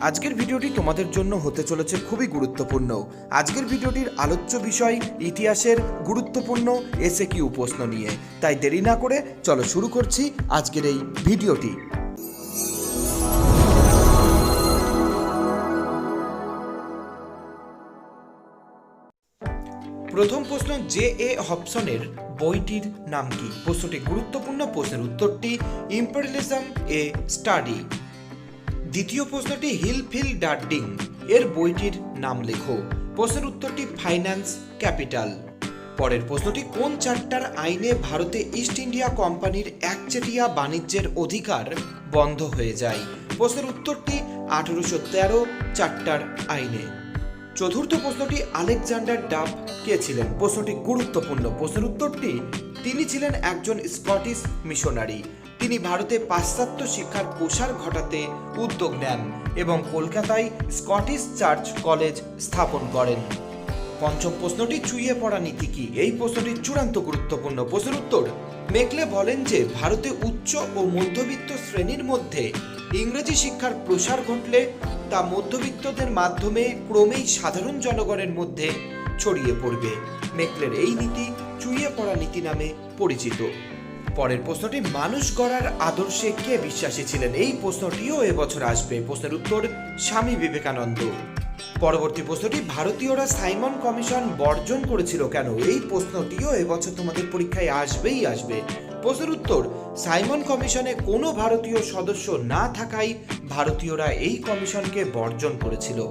আজকের ভিডিওটি তোমাদের জন্য হতে চলেছে খুবই গুরুত্বপূর্ণ। আজকের ভিডিওটির আলোচ্য বিষয়, ইতিহাসের গুরুত্বপূর্ণ এসে কিউ প্রশ্ন নিয়ে। তাই দেরি না করে চলো শুরু করছি আজকের এই ভিডিওটি। প্রথম প্রশ্ন, জে এ হবসনের বইটির নাম কি? প্রশ্নটি গুরুত্বপূর্ণ প্রশ্নের উত্তরটি, ইম্পেরিয়ালিজম এ স্টাডি। দ্বিতীয় প্রশ্নটি হিল ফিল ডার্ডিং এর বইটির নাম লেখো। প্রশ্নের উত্তরটি ফাইন্যান্স ক্যাপিটাল। পরের প্রশ্নটি, কোন চারটার আইনে ভারতে ইস্ট ইন্ডিয়া কোম্পানির একচেটিয়া বাণিজ্যের অধিকার বন্ধ হয়ে যায়? প্রশ্নের উত্তরটি আঠেরোশো তেরো চারটার আইনে। চতুর্থ প্রশ্নটি, আলেকজান্ডার ডাব কে ছিলেন? প্রশ্নটি গুরুত্বপূর্ণ। প্রশ্নের উত্তরটি, তিনি ছিলেন একজন স্কটিশ মিশনারি। তিনি ভারতে পাশ্চাত্য শিক্ষার প্রসার ঘটাতে উদ্যোগ নেন এবং কলকাতায় স্কটিশ চার্চ কলেজ স্থাপন করেন। পঞ্চম প্রশ্নটি চুইয়ে পড়া নীতি কি? এই প্রশ্নটি চূড়ান্ত গুরুত্বপূর্ণ প্রশ্নের উত্তর, মেকলে বলেন যে ভারতে উচ্চ ও মধ্যবিত্ত শ্রেণির মধ্যে ইংরেজি শিক্ষার প্রসার ঘটলে তা মধ্যবিত্তদের মাধ্যমে ক্রমেই সাধারণ জনগণের মধ্যে ছড়িয়ে পড়বে। মেকলের এই নীতি চুইয়ে পড়া নীতি নামে পরিচিত। পরের প্রশ্নটি, মানুষ গড়ার আদর্শে কে বিশ্বাসী ছিলেন? এই প্রশ্নটিও এবছর আসবে। প্রশ্নের উত্তর, স্বামী বিবেকানন্দ। পরবর্তী প্রশ্নটি, ভারতীয়রা সাইমন কমিশন বর্জন করেছিল কেন? এই প্রশ্নটিও এবছর তোমাদের পরীক্ষায় আসবেই আসবে। প্রশ্নের উত্তর, সাইমন কমিশনে কোনো ভারতীয় সদস্য না থাকায় ভারতীয়রা এই কমিশনকে বর্জন করেছিল।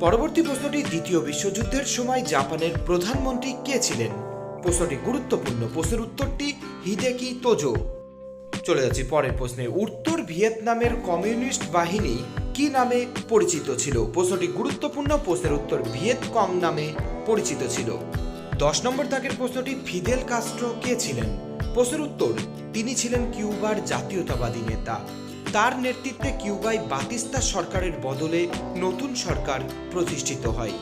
পরবর্তী প্রশ্নটি, দ্বিতীয় বিশ্বযুদ্ধের সময় জাপানের প্রধানমন্ত্রী কে ছিলেন? প্রশ্নটি গুরুত্বপূর্ণ। প্রশ্নের উত্তরটি হিদেকি তোজো। চলে যাচ্ছি পরের প্রশ্নে। উত্তর ভিয়েতনামের কমিউনিস্ট বাহিনী কি নামে পরিচিত ছিল? প্রশ্নটি গুরুত্বপূর্ণ, প্রশ্নের উত্তর ভিয়েতকং নামে পরিচিত ছিল। দশ নম্বর দাগের প্রশ্নটি, ফিদেল কাস্ট্রো কে ছিলেন? প্রশ্নের উত্তর, তিনি ছিলেন কিউবার জাতীয়তাবাদী নেতা। তার নেতৃত্বে কিউবায় বাতিস্তা সরকারের বদলে নতুন সরকার প্রতিষ্ঠিত হয়।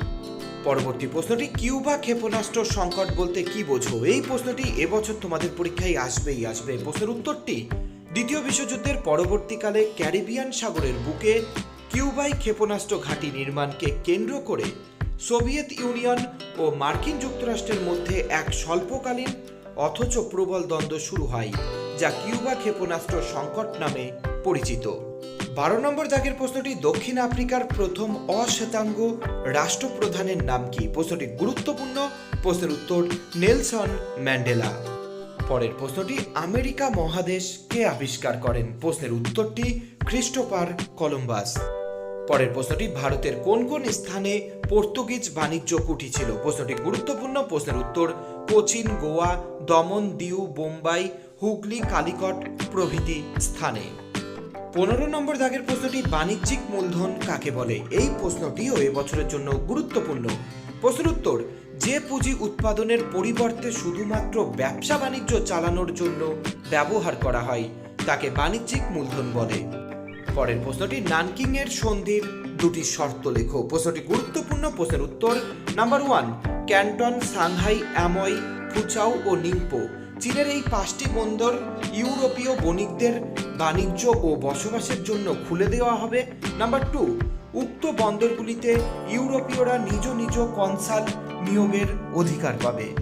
পরবর্তী প্রশ্নটি, কিউবা ক্ষেপণাস্ত্র সংকট বলতে কি বোঝো? এই প্রশ্নটি এবছর তোমাদের পরীক্ষায় আসবেই আসবে। প্রশ্নের উত্তরটি, দ্বিতীয় বিশ্বযুদ্ধের পরবর্তীকালে ক্যারিবিয়ান সাগরের বুকে কিউবাই ক্ষেপণাস্ত্র ঘাঁটি নির্মাণকে কেন্দ্র করে সোভিয়েত ইউনিয়ন ও মার্কিন যুক্তরাষ্ট্রের মধ্যে এক স্বল্পকালীন অথচ প্রবল দ্বন্দ্ব শুরু হয়, যা কিউবা ক্ষেপণাস্ত্র সংকট নামে পরিচিত। বারো নম্বর দাগের প্রশ্নটি দক্ষিণ আফ্রিকার প্রথম অশ্বেতাঙ্গ রাষ্ট্রপ্রধানের নাম কি? প্রশ্নটি গুরুত্বপূর্ণ। প্রশ্নের উত্তর নেলসন ম্যান্ডেলা। পরের প্রশ্নটি, আমেরিকা মহাদেশ কে আবিষ্কার করেন? প্রশ্নের উত্তরটি খ্রিস্টোপার কলম্বাস। পরের প্রশ্নটি, ভারতের কোন কোন স্থানে পর্তুগিজ বাণিজ্য কুঠি ছিল? প্রশ্নটি গুরুত্বপূর্ণ। প্রশ্নের উত্তর, কোচিন, গোয়া, দমন, দিউ, বোম্বাই, হুগলি, কালিকট প্রভৃতি স্থানে। পনেরো নম্বর দাগের প্রশ্নটি বাণিজ্যিক মূলধন কাকে বলে? এই প্রশ্নটিও এবছরের জন্য গুরুত্বপূর্ণ। প্রশ্নের উত্তর, যে পুঁজি উৎপাদনের পরিবর্তে শুধুমাত্র ব্যবসা বাণিজ্য চালানোর জন্য ব্যবহার করা হয়, তাকে বাণিজ্যিক মূলধন বলে। পরের প্রশ্নটি নানকিং এর সন্ধির দুটি শর্ত লেখো। প্রশ্নটি গুরুত্বপূর্ণ, প্রশ্নের উত্তর number one Canton, Shanghai, Amoy, Foochow ও নিংপো। চীনের এই পাঁচটি বন্দর ইউরোপীয় বণিকদের বাণিজ্য ও বসবাসের জন্য খুলে দেওয়া হবে। নাম্বার টু, উক্ত বন্দরগুলিতে ইউরোপীয়রা নিজ নিজ কনসাল নিয়োগের অধিকার পাবে।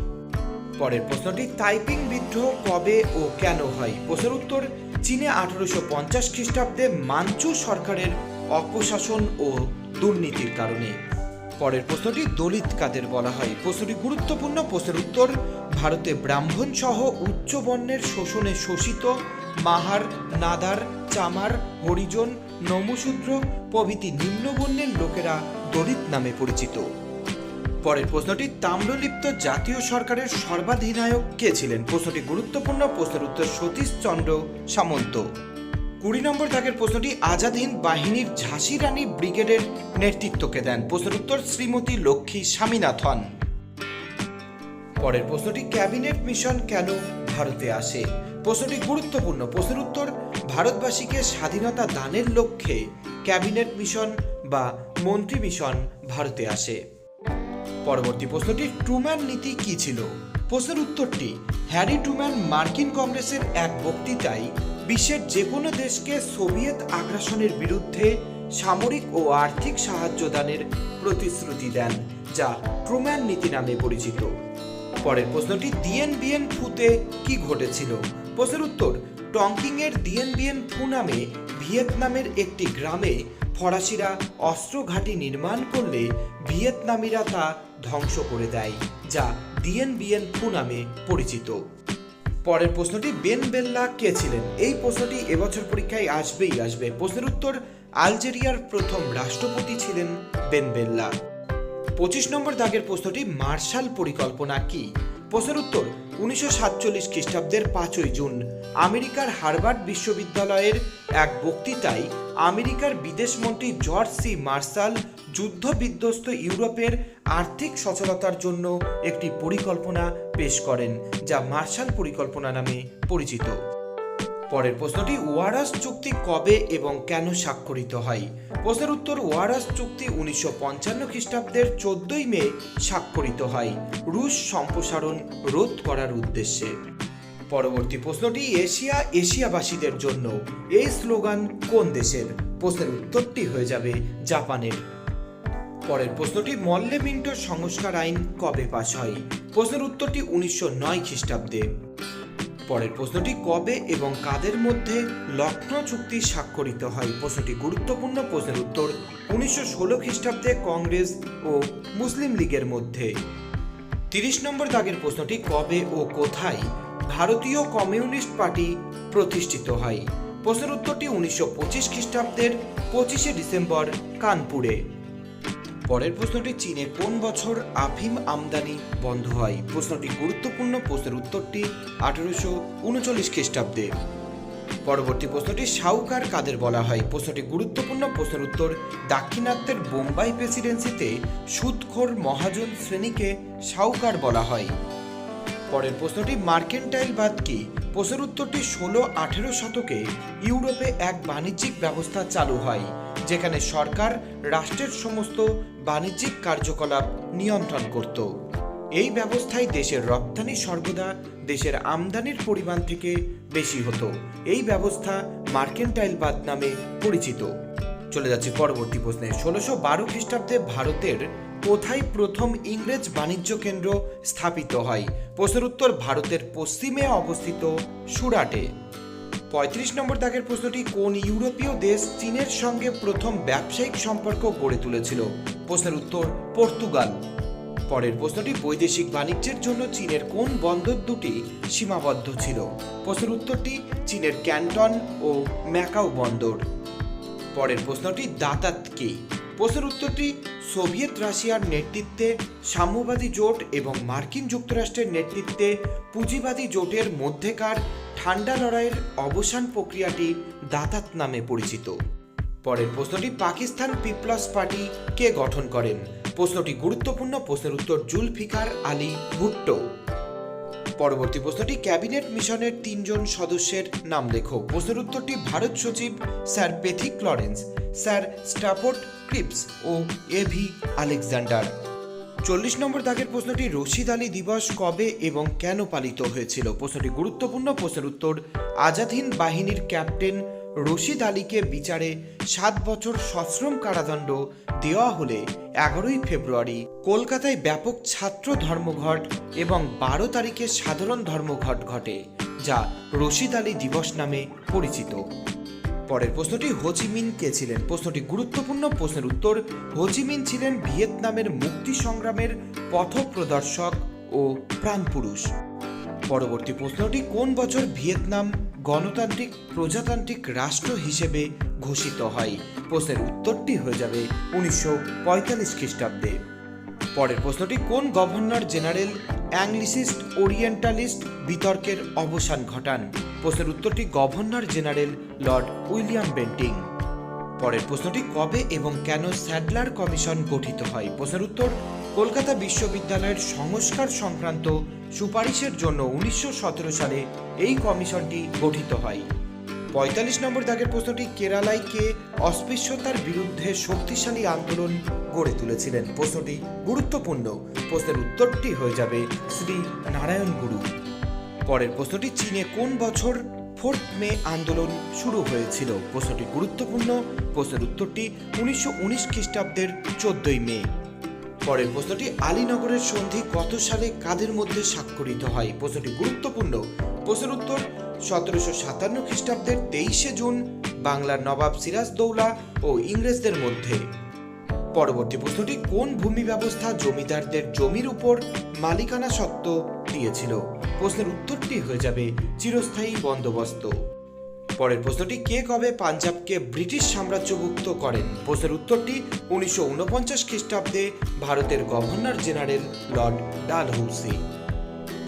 পরের প্রশ্নটি টাইপিং বিদ্রোহ কবে ও কেন হয়? প্রশ্নের উত্তর, চীনে আঠারোশো পঞ্চাশ খ্রিস্টাব্দে মাঞ্চু সরকারের অপশাসন ও দুর্নীতির কারণে। পরের প্রশ্নটি, দলিত কাদের বলা হয়? প্রশ্নটি গুরুত্বপূর্ণ। প্রশ্নের উত্তর ভারতে ব্রাহ্মণ সহ উচ্চ বর্ণের শোষণে শোষিত মাহার, নাদার, চামার, হরিজন, নমশূদ্র প্রভৃতি নিম্নবর্ণের লোকেরা দলিত নামে পরিচিত। পরের প্রশ্নটি, তাম্রলিপ্ত জাতীয় সরকারের সর্বাধিনায়ক কে ছিলেন? প্রশ্নটি গুরুত্বপূর্ণ, প্রশ্নের উত্তর সতীশ চন্দ্র সামন্ত। কুড়ি নম্বর দাগের প্রশ্নটি, আজাদ হিন্দ বাহিনীর ঝাঁসি রানী ব্রিগেডের নেতৃত্বকে দেন। প্রশ্নের উত্তর, শ্রীমতী লক্ষ্মী স্বামীনাথন। পরের প্রশ্নটি, ক্যাবিনেট মিশন কেন ভারতে আসে? প্রশ্নটি গুরুত্বপূর্ণ। প্রশ্নের উত্তর, ভারতবাসীকে স্বাধীনতা দানের লক্ষ্যে ক্যাবিনেট মিশন বা মন্ত্রী মিশন ভারতে আসে। পরবর্তী প্রশ্নটি ট্রুম্যান নীতি কি ছিল? প্রশ্নের উত্তরটি, হ্যারি ট্রুম্যান মার্কিন কংগ্রেসের এক বক্তৃতায়, বিশ্বের যে কোনো দেশকে সোভিয়েত আগ্রাসনের বিরুদ্ধে সামরিক ও আর্থিক সাহায্য দানের প্রতিশ্রুতি দেন, যা ট্রুম্যান নীতি নামে পরিচিত। পরের প্রশ্নটি ডিএনবিএন ফুতে কি ঘটেছিল? প্রশ্নের উত্তর টংকিং এর ডিএনবিএন ফু নামে ভিয়েতনামের একটি গ্রামে ফরাসিরা অস্ত্র ঘাঁটি নির্মাণ করলে ভিয়েতনামিরা তা ধ্বংস করে দেয়, যা ডিএনবিএন ফু নামে পরিচিত। পরের প্রশ্নটি, বেন বেল্লা কে ছিলেন? এই প্রশ্নটি এবছর পরীক্ষায় আসবেই আসবে। প্রশ্নের উত্তর, আলজেরিয়ার প্রথম রাষ্ট্রপতি ছিলেন বেন বেল্লা। পঁচিশ নম্বর দাগের প্রশ্নটি মার্শাল পরিকল্পনা কি? প্রশ্নের উত্তর, উনিশশো সাতচল্লিশ খ্রিস্টাব্দের পাঁচই জুন। আমেরিকার হার্ভার্ড বিশ্ববিদ্যালয়ের এক বক্তৃতায় আমেরিকার বিদেশমন্ত্রী জর্জ সি মার্শাল যুদ্ধ বিধ্বস্ত ইউরোপের আর্থিক সচলতার জন্য একটি পরিকল্পনা পেশ করেন, যা মার্শাল পরিকল্পনা নামে পরিচিত। পরের প্রশ্নটি, ওয়ারাস চুক্তি কবে এবং কেন স্বাক্ষরিত হয়? প্রশ্নের উত্তর, ওয়ারাস চুক্তি উনিশশো পঞ্চান্ন খ্রিস্টাব্দের চোদ্দই মে স্বাক্ষরিত হয়। রুশ সম্প্রসারণ রোধ করার উদ্দেশ্যে। পরবর্তী প্রশ্নটি, এশিয়া, এশিয়াবাসীদের জন্য। এই স্লোগান কোন দেশের? প্রশ্নের উত্তরটি হয়ে যাবে জাপানের। পরের প্রশ্নটি, মল্লে মিন্টো সংস্কার আইন কবে পাশ হয়? প্রশ্নের উত্তরটি উনিশশো নয় খ্রিস্টাব্দে। পরের প্রশ্নটি, কবে এবং কাদের মধ্যে লক্ষ্ণৌ চুক্তি স্বাক্ষরিত হয়? প্রশ্নটি গুরুত্বপূর্ণ প্রশ্নের উত্তর উনিশশো ষোলো খ্রিস্টাব্দে কংগ্রেস ও মুসলিম লীগের মধ্যে। তিরিশ নম্বর দাগের প্রশ্নটি, কবে ও কোথায় ভারতীয় কমিউনিস্ট পার্টি প্রতিষ্ঠিত হয়? প্রশ্নের উত্তরটি উনিশশো পঁচিশ খ্রিস্টাব্দের পঁচিশে ডিসেম্বর, কানপুরে। পরের প্রশ্নটি চীনে কোন বছর আফিম আমদানি বন্ধ হয়? প্রশ্নটি গুরুত্বপূর্ণ, প্রশ্নের উত্তরটি আঠারোশো উনচল্লিশ খ্রিস্টাব্দে। পরবর্তী প্রশ্নটি সাউকার কাদের বলা হয়? প্রশ্নটি গুরুত্বপূর্ণ, প্রশ্নের উত্তর দাক্ষিণাত্যের বোম্বাই প্রেসিডেন্সিতে সুদখোর মহাজন শ্রেণীকে সাউকার বলা হয়? পরের প্রশ্নটি মার্কেন্টাইলবাদ কি? প্রশ্নের উত্তরটি ষোলো আঠেরো শতকে ইউরোপে এক বাণিজ্যিক ব্যবস্থা চালু হয়, যেখানে সরকার রাষ্ট্রের সমস্ত বাণিজ্যিক কার্যকলাপ নিয়ন্ত্রণ করত। এই ব্যবস্থায় দেশের রপ্তানি সর্বদা দেশের আমদানির পরিমাণ থেকে বেশি হতো। এই ব্যবস্থা মার্কেন্টাইলবাদ নামে পরিচিত। চলে যাচ্ছে পরবর্তী প্রশ্নে। ষোলোশো বারো খ্রিস্টাব্দে ভারতের কোথায় প্রথম ইংরেজ বাণিজ্য কেন্দ্র স্থাপিত হয়? প্রশ্নের উত্তর ভারতের পশ্চিমে অবস্থিত সুরাটে। পঁয়ত্রিশ নম্বর দাগের প্রশ্নটি, কোন ইউরোপীয় দেশ চীনের সঙ্গে প্রথম ব্যবসায়িক সম্পর্ক গড়ে তুলেছিল? প্রশ্নের উত্তর, পর্তুগাল। পরের প্রশ্নটি, বৈদেশিক বাণিজ্যের জন্য চীনের কোন বন্দর দুটি সীমাবদ্ধ ছিল? প্রশ্নের উত্তরটি, চীনের ক্যান্টন ও ম্যাকাও বন্দর। পরের প্রশ্নটি, দাতাত কি? প্রশ্নের উত্তরটি, সোভিয়েত রাশিয়ার নেতৃত্বে সাম্যবাদী জোট এবং মার্কিন যুক্তরাষ্ট্রের নেতৃত্বে পুঁজিবাদী জোটের মধ্যেকার ঠান্ডা লড়াইয়ের অবসান প্রক্রিয়াটি দাতাত নামে পরিচিত। পরের প্রশ্নটি, পাকিস্তান পিপলস পার্টি কে গঠন করেন? প্রশ্নটি গুরুত্বপূর্ণ, প্রশ্নের উত্তর জুলফিকার আলী ভুট্টো। পরবর্তী প্রশ্নটি, ক্যাবিনেট মিশনের তিনজন সদস্যের নাম লেখো। প্রশ্নের উত্তরটি, ভারত সচিব sir Pethick Lawrence, sir Stafford Cripps ও এভি আলেকজান্ডার। চল্লিশ নম্বর দাগের প্রশ্নটি রশিদ আলী দিবস কবে এবং কেন পালিত হয়েছিল? প্রশ্নটি গুরুত্বপূর্ণ। প্রশ্নের উত্তর আজাদ হিন্দ বাহিনীর ক্যাপ্টেন রশিদ আলীকে বিচারে সাত বছর সশ্রম কারাদণ্ড দেওয়া হলে এগারোই ফেব্রুয়ারি কলকাতায় ব্যাপক ছাত্র ধর্মঘট এবং বারো তারিখে সাধারণ ধর্মঘট ঘটে, যা রশিদ আলী দিবস নামে পরিচিত। পরের প্রশ্নটি হোচিমিন কে ছিলেন? প্রশ্নটি গুরুত্বপূর্ণ, প্রশ্নের উত্তর হোচিমিন ছিলেন ভিয়েতনামের মুক্তি সংগ্রামের পথ প্রদর্শক ও প্রাণপুরুষ। পরবর্তী প্রশ্নটি, কোন বছর ভিয়েতনাম গণতান্ত্রিক, প্রজাতান্ত্রিক রাষ্ট্র হিসেবে ঘোষিত হয়? প্রশ্নের উত্তরটি হয়ে যাবে উনিশশো পঁয়তাল্লিশ খ্রিস্টাব্দে। পরের প্রশ্নটি, কোন গভর্নর জেনারেল অ্যাংলিসিস্ট, ওরিয়েন্টালিস্ট বিতর্কের অবসান ঘটান। প্রশ্নের উত্তরটি governor general lord William Bentinck. পরের প্রশ্নটি, কবে এবং কেন স্যাডলার কমিশন গঠিত হয়? প্রশ্নের উত্তর, কলকাতা বিশ্ববিদ্যালয়ের সংস্কার সংক্রান্ত সুপারিশের জন্য উনিশশো সতেরো সালে এই কমিশনটি গঠিত হয়। পঁয়তাল্লিশ নম্বর দাগের প্রশ্নটি কেরালায় কে অস্পৃশ্যতার বিরুদ্ধে শক্তিশালী আন্দোলন গড়ে তুলেছিলেন? প্রশ্নটি গুরুত্বপূর্ণ। প্রশ্নের উত্তরটি হয়ে যাবে শ্রী নারায়ণ গুরু। পরের প্রশ্নটি, চীনে কোন বছর ফোর্থ মে আন্দোলন শুরু হয়েছিল? প্রশ্নটি গুরুত্বপূর্ণ। প্রশ্নের উত্তরটি উনিশশো উনিশ খ্রিস্টাব্দের চোদ্দই মে। পরের প্রশ্নটি, আলীনগরের সন্ধি কত সালে কাদের মধ্যে স্বাক্ষরিত হয়? প্রশ্নটি গুরুত্বপূর্ণ। প্রশ্নের উত্তর সতেরোশো সাতান্ন খ্রিস্টাব্দের তেইশে জুন বাংলার নবাব সিরাজদৌলা ও ইংরেজদের মধ্যে। পরবর্তী প্রশ্নটি, কোন ভূমি ব্যবস্থা জমিদারদের জমির উপর মালিকানা সত্ত্ব দিয়েছিল? প্রশ্নের উত্তরটি হয়ে যাবে চিরস্থায়ী বন্দোবস্ত। পরের প্রশ্নটি, কে কবে পাঞ্জাবকে ব্রিটিশ সাম্রাজ্যভুক্ত করেন? প্রশ্নের উত্তরটি, উনিশশো উনপঞ্চাশ খ্রিস্টাব্দে ভারতের গভর্নর জেনারেল লর্ড ডালহৌসি।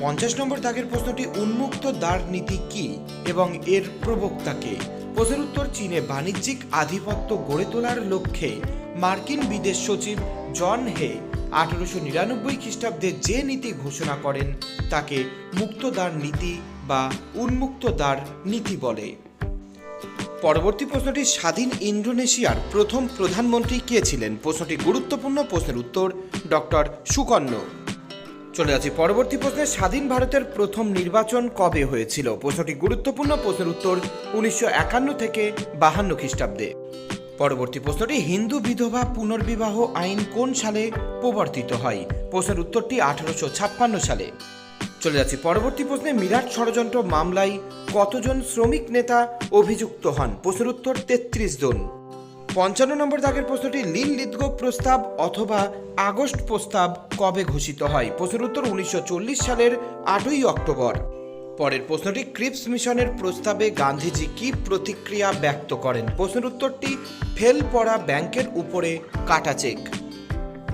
পঞ্চাশ নম্বর দাগের প্রশ্নটি উন্মুক্ত দ্বার নীতি কি এবং এর প্রবক্তাকে প্রশ্নের উত্তর চীনে বাণিজ্যিক আধিপত্য গড়ে তোলার লক্ষ্যে মার্কিন বিদেশ সচিব জন হে আঠারোশো নিরানব্বই খ্রিস্টাব্দে যে নীতি ঘোষণা করেন তাকে মুক্তদ্বার নীতি বা উন্মুক্ত দ্বার নীতি বলে। পরবর্তী প্রশ্নটি স্বাধীন ইন্দোনেশিয়ার প্রথম প্রধানমন্ত্রী কে ছিলেন? প্রশ্নটি গুরুত্বপূর্ণ প্রশ্নের উত্তর ডক্টর সুকর্ণ। চলে যাচ্ছি পরবর্তী প্রশ্নে, স্বাধীন ভারতের প্রথম নির্বাচন কবে হয়েছিল? প্রশ্নটি গুরুত্বপূর্ণ, প্রশ্নের উত্তর উনিশশো একান্ন থেকে বাহান্ন খ্রিস্টাব্দে। পরবর্তী প্রশ্নটি, হিন্দু বিধবা পুনর্বিবাহ আইন কোন সালে প্রবর্তিত হয়? প্রশ্নের উত্তরটি, আঠারোশো ছাপ্পান্ন সালে। চলে যাচ্ছি পরবর্তী প্রশ্নে, মিরাট ষড়যন্ত্র মামলায় কতজন শ্রমিক নেতা অভিযুক্ত হন? প্রশ্নের উত্তর, তেত্রিশ জন। পঞ্চান্ন নম্বর দাগের প্রশ্নটি লিন লিদগো প্রস্তাব অথবা আগস্ট প্রস্তাব কবে ঘোষিত হয়? প্রশ্নের উত্তর উনিশশো চল্লিশ সালের আটই অক্টোবর। পরের প্রশ্নটি, ক্রিপস মিশনের প্রস্তাবে গান্ধীজি কি প্রতিক্রিয়া ব্যক্ত করেন? প্রশ্নের উত্তরটি, ফেল পড়া ব্যাংকের উপরে কাটা চেক।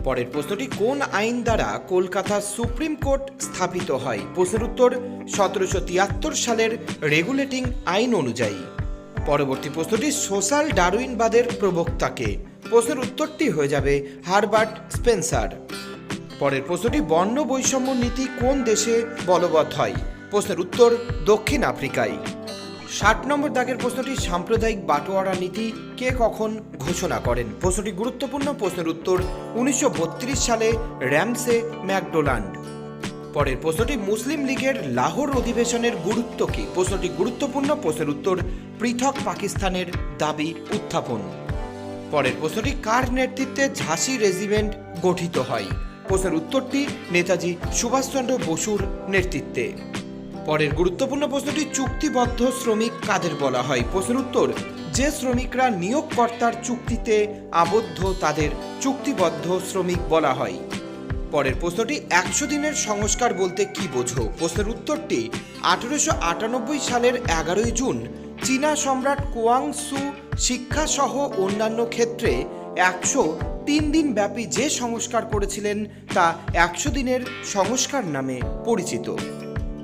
পরের প্রশ্নটি, কোন আইন দ্বারা কলকাতা সুপ্রিম কোর্ট স্থাপিত হয়? প্রশ্নের উত্তর, সতেরোশো তিয়াত্তর সালের রেগুলেটিং আইন অনুযায়ী। পরবর্তী প্রশ্নটি, সোশ্যাল ডারউইনবাদের প্রবক্তাকে। প্রশ্নের উত্তরটি হয়ে যাবে হারবার্ট স্পেন্সার। পরের প্রশ্নটি, বর্ণ বৈষম্য নীতি কোন দেশে বলবৎ হয়? প্রশ্নের উত্তর, দক্ষিণ আফ্রিকায়। ষাট নম্বর দাগের প্রশ্নটি, সাম্প্রদায়িক বাটোয়ারা নীতি কে কখন ঘোষণা করেন? প্রশ্নটি গুরুত্বপূর্ণ, প্রশ্নের উত্তর উনিশশো বত্রিশ সালে র্যামসে ম্যাকডোনাল্ড। পরের প্রশ্নটি, মুসলিম লীগের লাহোর অধিবেশনের গুরুত্ব কি? প্রশ্নটি গুরুত্বপূর্ণ, প্রশ্নের উত্তর, পৃথক পাকিস্তানের দাবি উত্থাপন। পরের প্রশ্নটি, কার নেতৃত্বে ঝাঁসি রেজিমেন্ট গঠিত হয়? প্রশ্নের উত্তরটি, নেতাজি সুভাষচন্দ্র বসুর নেতৃত্বে। পরের গুরুত্বপূর্ণ প্রশ্নটি, চুক্তিবদ্ধ শ্রমিক কাদের বলা হয়? প্রশ্নের উত্তর, যে শ্রমিকরা নিয়োগকর্তার চুক্তিতে আবদ্ধ তাদের চুক্তিবদ্ধ শ্রমিক বলা হয়। পরের প্রশ্নটি, একশো দিনের সংস্কার বলতে কি বোঝো? প্রশ্নের উত্তরটি, আঠেরোশো আটানব্বই সালের এগারোই জুন, চীনা সম্রাট কুয়াং সু শিক্ষা সহ অন্যান্য ক্ষেত্রে একশো তিন দিন ব্যাপী যে সংস্কার করেছিলেন তা একশো দিনের সংস্কার নামে পরিচিত।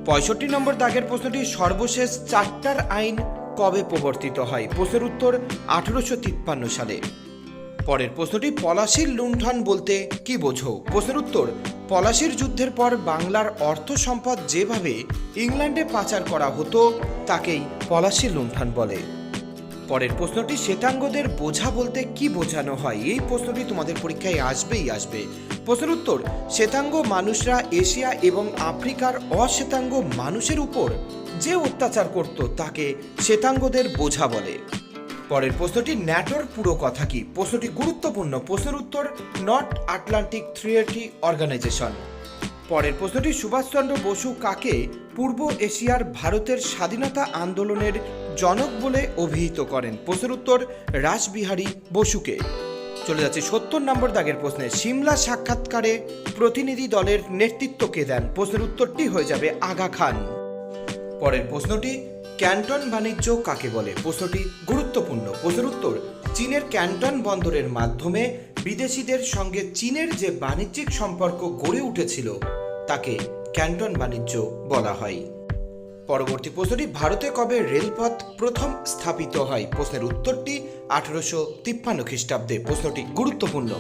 পঁয়ষট্টি নম্বর দাগের প্রশ্নটি, সর্বশেষ চারটার আইন কবে প্রবর্তিত হয়? প্রশ্নের উত্তর, আঠেরোশো তিপ্পান্ন সালে। পরের প্রশ্নটি, পলাশির লুণ্ঠন বলতে কি বোঝো? প্রশ্নের উত্তর, পলাশির যুদ্ধের পর বাংলার অর্থ সম্পদ যেভাবে ইংল্যান্ডে পাচার করা হতো, তাকেই পলাশির লুণ্ঠন বলে। পরের প্রশ্নটি, শ্বেতাঙ্গদের বোঝা বলতে কি বোঝানো হয়? এই প্রশ্নটি তোমাদের পরীক্ষায় আসবেই আসবে। প্রশ্নের উত্তর, শ্বেতাঙ্গ মানুষরা এশিয়া এবং আফ্রিকার অশ্বেতাঙ্গ মানুষের উপর যে অত্যাচার করত, তাকে শ্বেতাঙ্গদের বোঝা বলে। পরের প্রশ্নটি ন্যাটোর পুরো কথা কি? প্রশ্নটি গুরুত্বপূর্ণ। প্রশ্নের উত্তর নর্থ আটলান্টিক থ্রিয়েটি অর্গানাইজেশন। পরের প্রশ্নটি সুভাষচন্দ্র বসু কাকে পূর্ব এশিয়ার ভারতের স্বাধীনতা আন্দোলনের জনক বলে অভিহিত করেন? প্রশ্নের উত্তর রাসবিহারী বসুকে। চলে যাচ্ছে সত্তর নম্বর দাগের প্রশ্নে। সিমলা সাক্ষাৎকারে প্রতিনিধি দলের নেতৃত্ব কে দেন? প্রশ্নের উত্তরটি হয়ে যাবে আগা খান। পরের প্রশ্নটি ক্যান্টন বাণিজ্য কাকে বলে? প্রশ্নটি গুরুত্বপূর্ণ। প্রশ্নের উত্তর, চীনের ক্যান্টন বন্দরের মাধ্যমে বিদেশিদের সঙ্গে চীনের যে বাণিজ্যিক সম্পর্ক গড়ে উঠেছিল, তাকে ক্যান্টন বাণিজ্য বলা হয়। পরবর্তী প্রশ্নটি, ভারতে কবে রেলপথ প্রথম স্থাপিত হয়? প্রশ্নের উত্তরটি আঠারোশো তিপ্পান্ন খ্রিস্টাব্দে। প্রশ্নটি গুরুত্বপূর্ণ।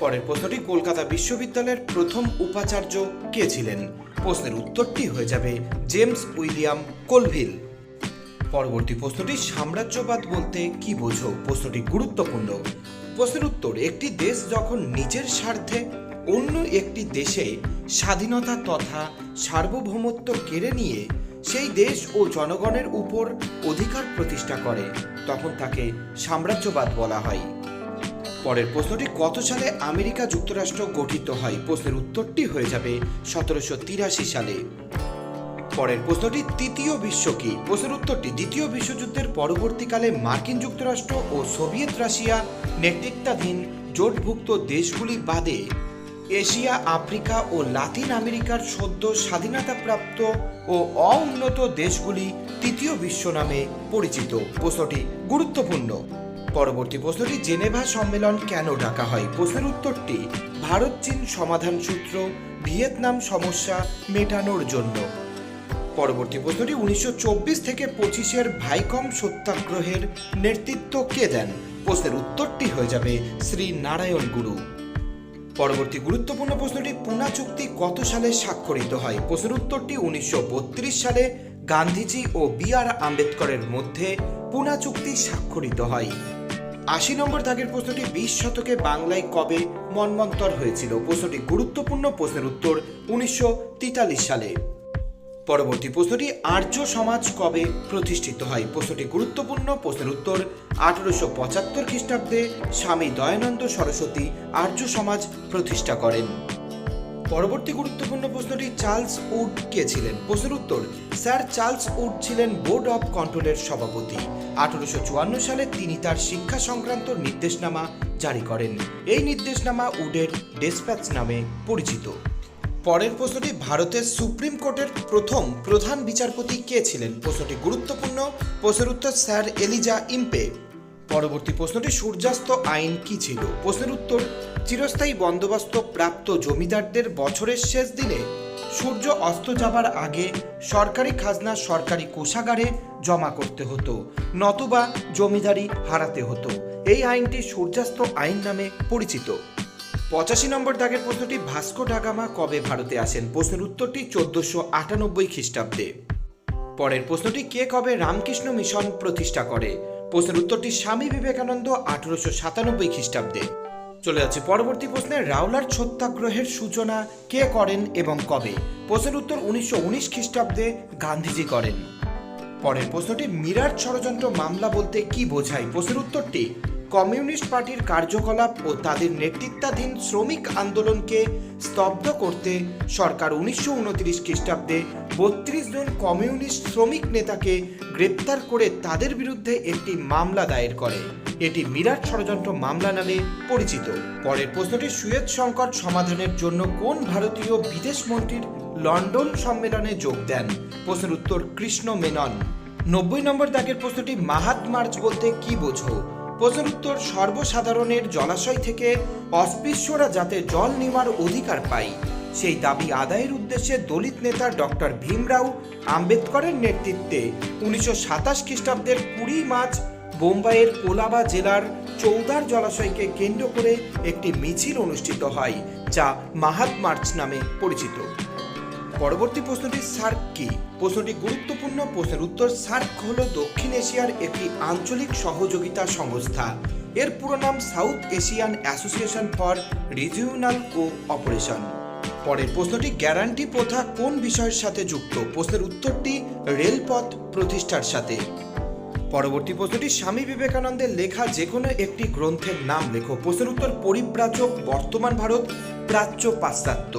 পরের প্রশ্নটি, কলকাতা বিশ্ববিদ্যালয়ের প্রথম উপাচার্য কে ছিলেন? প্রশ্নের উত্তরটি হয়ে যাবে জেমস উইলিয়াম কোলভিল। পরবর্তী প্রশ্নটি সাম্রাজ্যবাদ বলতে কি বোঝো? প্রশ্নটি গুরুত্বপূর্ণ। প্রশ্নের উত্তর, একটি দেশ যখন নিজের স্বার্থে অন্য একটি দেশে স্বাধীনতা তথা সার্বভৌমত্ব কেড়ে নিয়ে সেই দেশ ও জনগণের উপর অধিকার প্রতিষ্ঠা করে, তখন তাকে সাম্রাজ্যবাদ বলা হয়। পরের প্রশ্নটি, কত সালে আমেরিকা যুক্তরাষ্ট্র গঠিত হয়? প্রশ্নের উত্তরটি হয়ে যাবে সতেরোশো তিরাশি সালে। পরের প্রশ্নটি, তৃতীয় বিশ্ব কি? প্রশ্নের উত্তরটি, দ্বিতীয় বিশ্বযুদ্ধের পরবর্তীকালে মার্কিন যুক্তরাষ্ট্র ও সোভিয়েত রাশিয়া নেতৃত্বাধীন জোটভুক্ত দেশগুলি বাদে এশিয়া, আফ্রিকা ও লাতিন আমেরিকার সদ্য স্বাধীনতাপ্রাপ্ত ও অউন্নত দেশগুলি তৃতীয় বিশ্ব নামে পরিচিত। প্রশ্নটি গুরুত্বপূর্ণ। পরবর্তী প্রশ্নটি জেনেভা সম্মেলন কেন ডাকা হয়? প্রশ্নের উত্তরটি, ভারত, চীন সমাধান সূত্র, ভিয়েতনাম সমস্যা মেটানোর জন্য। পরবর্তী প্রশ্নটি, উনিশশো চব্বিশ থেকে পঁচিশের ভাইকম সত্যাগ্রহের নেতৃত্ব কে দেন? প্রশ্নের উত্তরটি হয়ে যাবে শ্রী নারায়ণ গুরু। পরবর্তী গুরুত্বপূর্ণ প্রশ্নটি, পুনা চুক্তি কত সালে স্বাক্ষরিত হয়? প্রশ্নের উত্তরটি, উনিশশো বত্রিশ সালে গান্ধীজি ও বি আর আম্বেদকরের মধ্যে পুনা চুক্তি স্বাক্ষরিত হয়। আশি নম্বর দাগের প্রশ্নটি বিশ শতকে বাংলায় কবে মন্মন্তর হয়েছিল? প্রশ্নটি গুরুত্বপূর্ণ প্রশ্নের উত্তর উনিশশো তেতাল্লিশ সালে। পরবর্তী প্রশ্নটি, আর্য সমাজ কবে প্রতিষ্ঠিত হয়? প্রশ্নটি গুরুত্বপূর্ণ প্রশ্নের উত্তর আঠারোশো পঁচাত্তর খ্রিস্টাব্দে স্বামী দয়ানন্দ সরস্বতী আর্য সমাজ প্রতিষ্ঠা করেন। পরবর্তী গুরুত্বপূর্ণ প্রশ্নটি চার্লস উড কে ছিলেন? প্রশ্নের উত্তর, স্যার চার্লস উড ছিলেন বোর্ড অব কন্ট্রোলের সভাপতি। আঠারোশো চুয়ান্ন সালে তিনি তার শিক্ষা সংক্রান্ত নির্দেশনামা জারি করেন। এই নির্দেশনামা উডের ডেসপ্যাচ নামে পরিচিত। পরের প্রশ্নটি, ভারতের সুপ্রিম কোর্টের প্রথম প্রধান বিচারপতি কে ছিলেন? প্রশ্নটি গুরুত্বপূর্ণ। প্রশ্নের উত্তর, স্যার এলিজা ইম্পে। পরবর্তী প্রশ্নটি, সূর্যাস্ত আইন কি ছিল? প্রশ্নের উত্তর চিরস্থায়ী বন্দোবস্ত প্রাপ্ত জমিদারদের বছরের শেষ দিনে সূর্য অস্ত যাবার আগে সরকারি খাজনা সরকারি কোষাগারে জমা করতে হতো, নতুবা জমিদারি হারাতে হতো। এই আইনটি সূর্যাস্ত আইন নামে পরিচিত। পঁচাশি নম্বর দাগের প্রশ্নটি ভাস্কো ডাগামা কবে ভারতে আসেন? প্রশ্নের উত্তরটি চোদ্দশো আটানব্বই খ্রিস্টাব্দে। পরের প্রশ্নটি, কে কবে রামকৃষ্ণ মিশন প্রতিষ্ঠা করে? প্রশ্নের উত্তরটি স্বামী বিবেকানন্দ আঠারোশো সাতানব্বই খ্রিস্টাব্দে। চলে যাচ্ছে। পরবর্তী প্রশ্নে রাওলার সত্যাগ্রহের সূচনা কে করেন এবং কবে? প্রশ্নের উত্তর উনিশশো উনিশ খ্রিস্টাব্দে গান্ধীজি করেন। পরের প্রশ্নটি, মিরাট ষড়যন্ত্র মামলা বলতে কি বোঝায়? প্রশ্নের উত্তরটি কমিউনিস্ট পার্টির কার্যকলাপ ও তাদের নেতৃত্বাধীন শ্রমিক আন্দোলনকে স্তব্ধ করতে সরকার উনিশশো উনত্রিশ খ্রিস্টাব্দে বত্রিশ জন কমিউনিস্ট শ্রমিক নেতাকে গ্রেপ্তার করে তাদের বিরুদ্ধে একটি মামলা দায়ের করে। এটি মিরাট ষড়যন্ত্র মামলা নামে পরিচিত। পরের প্রশ্নটি সুয়েজ সংকট সমাধানের জন্য কোন ভারতীয় বিদেশ মন্ত্রীর লন্ডন সম্মেলনে যোগ দেন? প্রশ্নের উত্তর, কৃষ্ণ মেনন। নব্বই নম্বর দাগের প্রশ্নটি মাহাত মার্চ বলতে কি বোঝো? উত্তর সর্বসাধারণের জলাশয় থেকে অস্পৃশ্যরা যাতে জল নেওয়ার অধিকার পায়, সেই দাবি আদায়ের উদ্দেশ্যে দলিত নেতা ডক্টর ভীমরাও আম্বেদকরের নেতৃত্বে উনিশশো সাতাশ খ্রিস্টাব্দের কুড়ি মার্চ বোম্বাইয়ের কোলাবা জেলার চৌদার জলাশয়কে কেন্দ্র করে একটি মিছিল অনুষ্ঠিত হয়, যা মাহাত মার্চ নামে পরিচিত। পরবর্তী প্রশ্নটি সার্ক কি? প্রশ্নটি গুরুত্বপূর্ণ। প্রশ্নের উত্তর সার্ক হল দক্ষিণ এশিয়ার একটি আঞ্চলিক সহযোগিতা সংস্থা। এর পুরো নাম South Asian association for regional cooperation পরের প্রশ্নটি, গ্যারান্টি প্রথা কোন বিষয়ের সাথে যুক্ত? প্রশ্নের উত্তরটি, রেলপথ প্রতিষ্ঠার সাথে। পরবর্তী প্রশ্নটি, স্বামী বিবেকানন্দের লেখা যে কোনো একটি গ্রন্থের নাম লেখো। প্রশ্নের উত্তর, পরিব্রাজক, বর্তমান ভারত, প্রাচ্য পাশ্চাত্য।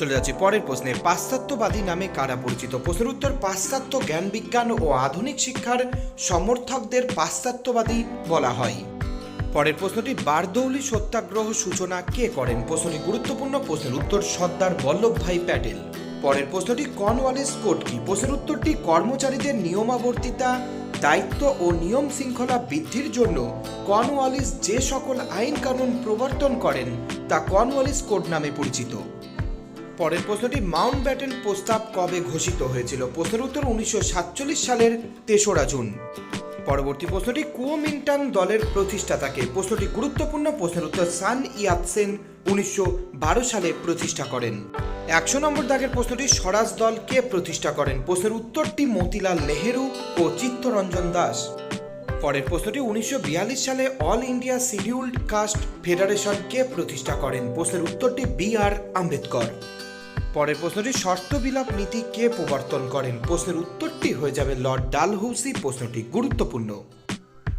চলে যাচ্ছি পরের প্রশ্নে, পাশ্চাত্যবাদী নামে কারা পরিচিত? প্রশ্নের উত্তর, পাশ্চাত্য জ্ঞান বিজ্ঞান ও আধুনিক শিক্ষার সমর্থকদের পাশ্চাত্যবাদী বলা হয়। পরের প্রশ্নটি, বারদৌলি সত্যাগ্রহ সূচনা কে করেন? প্রশ্নটি গুরুত্বপূর্ণ, প্রশ্নের উত্তর, সর্দার বল্লভভাই প্যাটেল। পরের প্রশ্নটি, কর্নওয়ালিস কোড কি? প্রশ্নের উত্তরটি, কর্মচারীদের নিয়মাবর্তিতা, দায়িত্ব ও নিয়ম শৃঙ্খলা বৃদ্ধির জন্য কর্নওয়ালিস যে সকল আইন কানুন প্রবর্তন করেন, তা কর্নওয়ালিস কোড নামে পরিচিত। পরের প্রশ্নটি, মাউন্ট ব্যাটেন প্রস্তাব কবে ঘোষিত হয়েছিল? প্রশ্নের উত্তর উনিশশো সাতচল্লিশ সালের তেসরা জুন। পরবর্তী প্রশ্নটি কুওমিন্টাং দলের প্রতিষ্ঠাতাকে? প্রশ্নটি গুরুত্বপূর্ণ, প্রশ্নের উত্তর, সান ইয়াতসেন উনিশশো বারো সালে প্রতিষ্ঠা করেন। একশো নম্বর দাগের প্রশ্নটি, স্বরাজ দল কে প্রতিষ্ঠা করেন? প্রশ্নের উত্তরটি, মতিলাল নেহেরু ও চিত্তরঞ্জন দাস। পরের প্রশ্নটি, উনিশশো বিয়াল্লিশ সালে all India scheduled caste federation কে প্রতিষ্ঠা করেন? প্রশ্নের উত্তরটি বি আর আম্বেদকর। পরের প্রশ্নটি শর্ত বিলাপ নীতি কে প্রবর্তন করেন? প্রশ্নের উত্তরটি হয়ে যাবে লর্ড ডালহৌসি। প্রশ্নটি গুরুত্বপূর্ণ।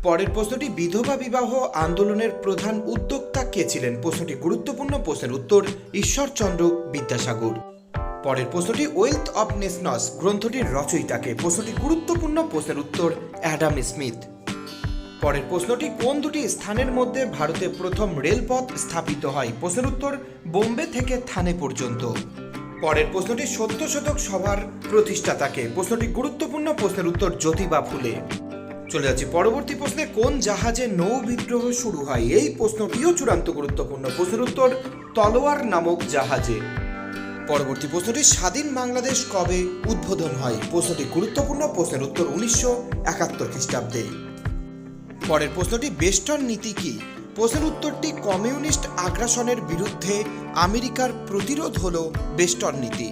পরের প্রশ্নটি, বিধবা বিবাহ আন্দোলনের প্রধান উদ্যোক্তা কে ছিলেন? প্রশ্নটি গুরুত্বপূর্ণ। প্রশ্নের উত্তর, ঈশ্বরচন্দ্র বিদ্যাসাগর। পরের প্রশ্নটি, ওয়েলথ অফ নেশনস গ্রন্থটির রচয়িতাকে প্রশ্নটি গুরুত্বপূর্ণ। প্রশ্নের উত্তর, অ্যাডাম স্মিথ। পরের প্রশ্নটি, কোন দুটি স্থানের মধ্যে ভারতে প্রথম রেলপথ স্থাপিত হয়? প্রশ্নের উত্তর, বোম্বে থেকে থানে পর্যন্ত। পরের প্রশ্নটি সত্য শতক সভার প্রতিষ্ঠাতাকে। প্রশ্নটি গুরুত্বপূর্ণ প্রশ্নের উত্তর জ্যোতিবা ফুলে। চলে যাচ্ছি পরবর্তী প্রশ্নে, কোন জাহাজে নৌ বিদ্রোহ শুরু হয়? এই প্রশ্নটিও চূড়ান্ত গুরুত্বপূর্ণ প্রশ্নের উত্তর, তলোয়ার নামক জাহাজে। পরবর্তী প্রশ্নটি, স্বাধীন বাংলাদেশ কবে উদ্বোধন হয়? প্রশ্নটি গুরুত্বপূর্ণ প্রশ্নের উত্তর উনিশশো একাত্তর খ্রিস্টাব্দে। পরের প্রশ্নটি, বেষ্টন নীতি কি? প্রশ্নের উত্তরটি কমিউনিস্ট আগ্রাসনের বিরুদ্ধে আমেরিকার প্রতিরোধ হল বেস্টন নীতি।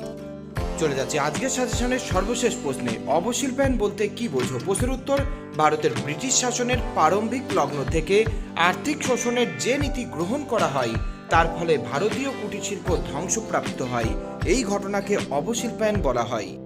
চলে যাচ্ছে আজকের সাজেশনের সর্বশেষ প্রশ্নে। অবশিল্পায়ন বলতে কি বোঝো? প্রশ্নের উত্তর, ভারতের ব্রিটিশ শাসনের প্রারম্ভিক লগ্ন থেকে আর্থিক শোষণের যে নীতি গ্রহণ করা হয়, তার ফলে ভারতীয় কুটির শিল্প ধ্বংসপ্রাপ্ত হয়। এই ঘটনাকে অবশিল্পায়ন বলা হয়।